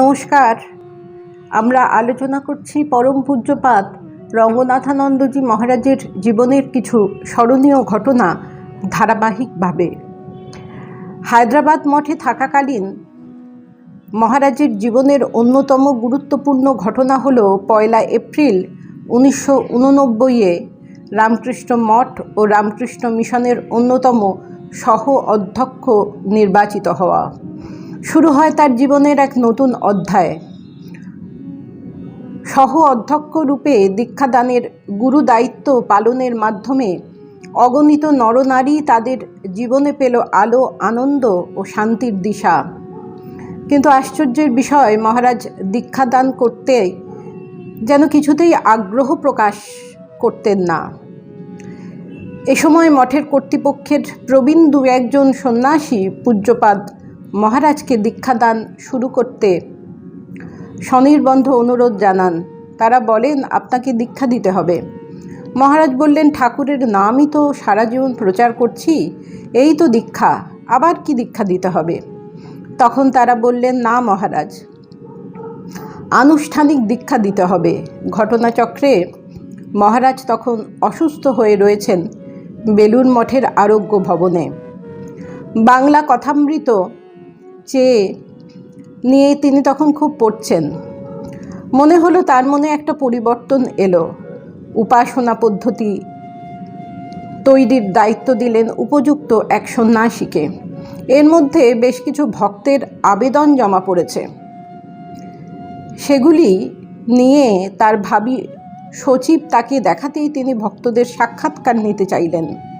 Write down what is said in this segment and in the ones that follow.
নমস্কার। আমরা আলোচনা করছি পরম পূজ্যপাত রঙ্গনাথানন্দজি মহারাজের জীবনের কিছু স্মরণীয় ঘটনা ধারাবাহিকভাবে। হায়দ্রাবাদ মঠে থাকাকালীন মহারাজের জীবনের অন্যতম গুরুত্বপূর্ণ ঘটনা হল পয়লা এপ্রিল উনিশশো উননব্বইয়ে রামকৃষ্ণ মঠ ও রামকৃষ্ণ মিশনের অন্যতম সহ অধ্যক্ষ নির্বাচিত হওয়া। শুরু হয় তার জীবনের এক নতুন অধ্যায়। সহ অধ্যক্ষ রূপে দীক্ষাদানের গুরু দায়িত্ব পালনের মাধ্যমে অগণিত নরনারী তাদের জীবনে পেল আলো, আনন্দ ও শান্তির দিশা। কিন্তু আশ্চর্যের বিষয়, মহারাজ দীক্ষাদান করতে যেন কিছুতেই আগ্রহ প্রকাশ করতেন না। এ সময় মঠের কর্তৃপক্ষের প্রবীণ দু একজন সন্ন্যাসী পূজ্যপাদ মহারাজকে দীক্ষাদান শুরু করতে স্বনির্বন্ধ অনুরোধ জানান। তারা বলেন, আপনাকে দীক্ষা দিতে হবে। মহারাজ বললেন, ঠাকুরের নামই তো সারা জীবন প্রচার করছি, এই তো দীক্ষা, আবার কি দীক্ষা দিতে হবে? তখন তারা বললেন, না মহারাজ, আনুষ্ঠানিক দীক্ষা দিতে হবে। ঘটনাচক্রে মহারাজ তখন অসুস্থ হয়ে রয়েছেন বেলুর মঠের আরোগ্য ভবনে। বাংলা কথামৃত চেয়ে নিয়ে তিনি তখন খুব পড়ছেন। মনে হলো তার মনে একটা পরিবর্তন এলো। উপাসনা পদ্ধতি তৈরির দায়িত্ব দিলেন উপযুক্ত এক সন্ন্যাসীকে। এর মধ্যে বেশ কিছু ভক্তের আবেদন জমা পড়েছে। সেগুলি নিয়ে তার ভাবি সচিব তাকে দেখাতেই তিনি ভক্তদের সাক্ষাৎকার নিতে চাইলেন।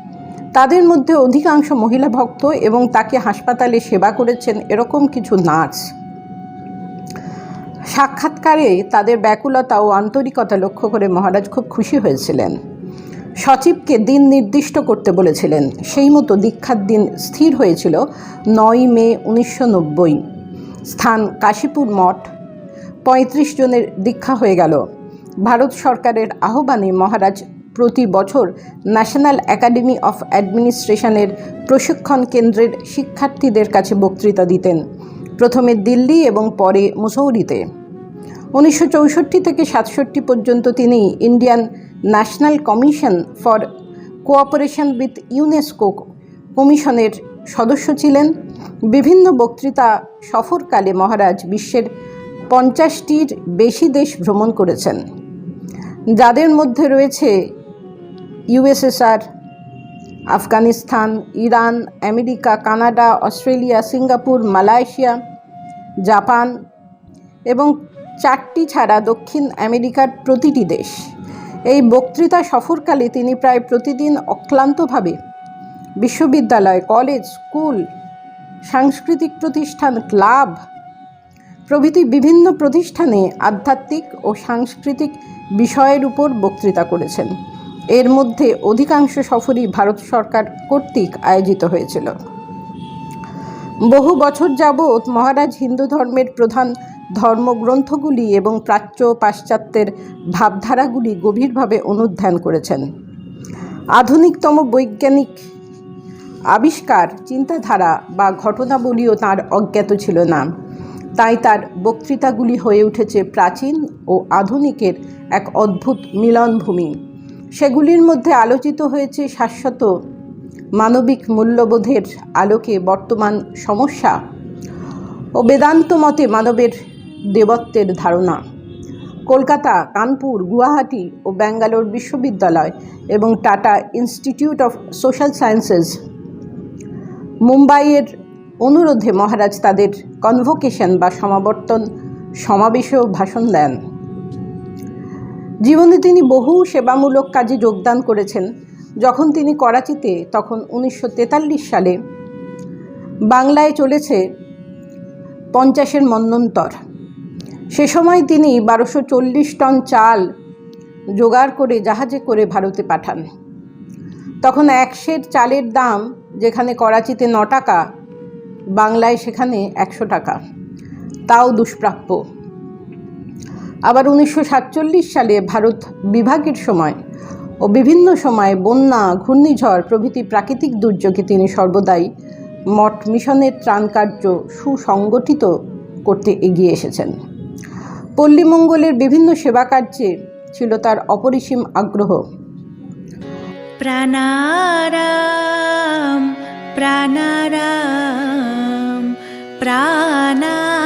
তাদের মধ্যে অধিকাংশ মহিলা ভক্ত এবং তাকে হাসপাতালে সেবা করেছেন এরকম কিছু নার্স সাক্ষাৎকারে তাদের ব্যাকুলতা ও আন্তরিকতা লক্ষ্য করে মহারাজ খুব খুশি হয়েছিলেন। সচিবকে দিন নির্দিষ্ট করতে বলেছিলেন। সেই মতো দীক্ষার দিন স্থির হয়েছিল নয় মে উনিশশো নব্বই। স্থান কাশীপুর মঠ। পঁয়ত্রিশ জনের দীক্ষা হয়ে গেল। ভারত সরকারের আহ্বানে মহারাজ প্রতি বছর ন্যাশনাল একাডেমি অফ অ্যাডমিনিস্ট্রেশনের প্রশিক্ষণ কেন্দ্রের শিক্ষার্থীদের কাছে বক্তৃতা দিতেন। প্রথমে দিল্লি এবং পরে মুসৌরিতে। উনিশশো চৌষট্টি থেকে সাতষট্টি পর্যন্ত তিনি Indian national commission for cooperation with UNESCO কমিশনের সদস্য ছিলেন। বিভিন্ন বক্তৃতা সফরকালে মহারাজ বিশ্বের পঞ্চাশটির বেশি দেশ ভ্রমণ করেছেন। যাদের মধ্যে রয়েছে USSR Afghanistan, Iran, America, Canada, Australia, Singapore, Malaysia, Japan এবং চারটি ছাড়া দক্ষিণ আমেরিকার প্রতিটি দেশ। এই বক্তৃতা সফরকালে তিনি প্রায় প্রতিদিন অক্লান্তভাবে বিশ্ববিদ্যালয়, কলেজ, স্কুল, সাংস্কৃতিক প্রতিষ্ঠান, ক্লাব প্রভৃতি বিভিন্ন প্রতিষ্ঠানে আধ্যাত্মিক ও সাংস্কৃতিক বিষয়ের উপর বক্তৃতা করেছেন। এর মধ্যে অধিকাংশ সফরই ভারত সরকার কর্তৃক আয়োজিত হয়েছিল। বহু বছর যাবৎ মহারাজ হিন্দু ধর্মের প্রধান ধর্মগ্রন্থগুলি এবং প্রাচ্য পাশ্চাত্যের ভাবধারাগুলি গভীরভাবে অনুধ্যান করেছেন। আধুনিকতম বৈজ্ঞানিক আবিষ্কার, চিন্তাধারা বা ঘটনাবলীও তার অজ্ঞাত ছিল না। তাই তার বক্তৃতাগুলি হয়ে উঠেছে প্রাচীন ও আধুনিকের এক অদ্ভুত মিলনভূমি। সেগুলির মধ্যে আলোচিত হয়েছে শাশ্বত মানবিক মূল্যবোধের আলোকে বর্তমান সমস্যা ও বেদান্ত মতে মানবের দেবত্বের ধারণা। কলকাতা, কানপুর, গুয়াহাটি ও ব্যাঙ্গালোর বিশ্ববিদ্যালয় এবং Tata institute of social sciences মুম্বাইয়ের অনুরোধে মহারাজ তাদের কনভোকেশন বা সমাবর্তন সমাবেশেও ভাষণ দেন। জীবনে তিনি বহু সেবামূলক কাজে যোগদান করেছেন। যখন তিনি করাচিতে, তখন উনিশশো তেতাল্লিশ সালে বাংলায় চলেছে পঞ্চাশের মন্বন্তর সে সময় তিনি বারোশো চল্লিশ টন চাল জোগাড় করে জাহাজে করে ভারতে পাঠান। তখন এক সের চালের দাম যেখানে করাচিতে ন টাকা, বাংলায় সেখানে একশো টাকা। তাও দুষ্প্রাপ্য। আবার উনিশশো সাতচল্লিশ সালে ভারত বিভাগের সময় ও বিভিন্ন সময় বন্যা, ঘূর্ণিঝড় প্রভৃতি প্রাকৃতিক দুর্যোগে তিনি সর্বদাই মঠ মিশনের ত্রাণ কার্য সুসংগঠিত করতে এগিয়ে এসেছেন। পল্লীমঙ্গলের বিভিন্ন সেবা কার্যে ছিল তার অপরিসীম আগ্রহ। প্রাণারাম প্রাণারাম প্রাণারাম।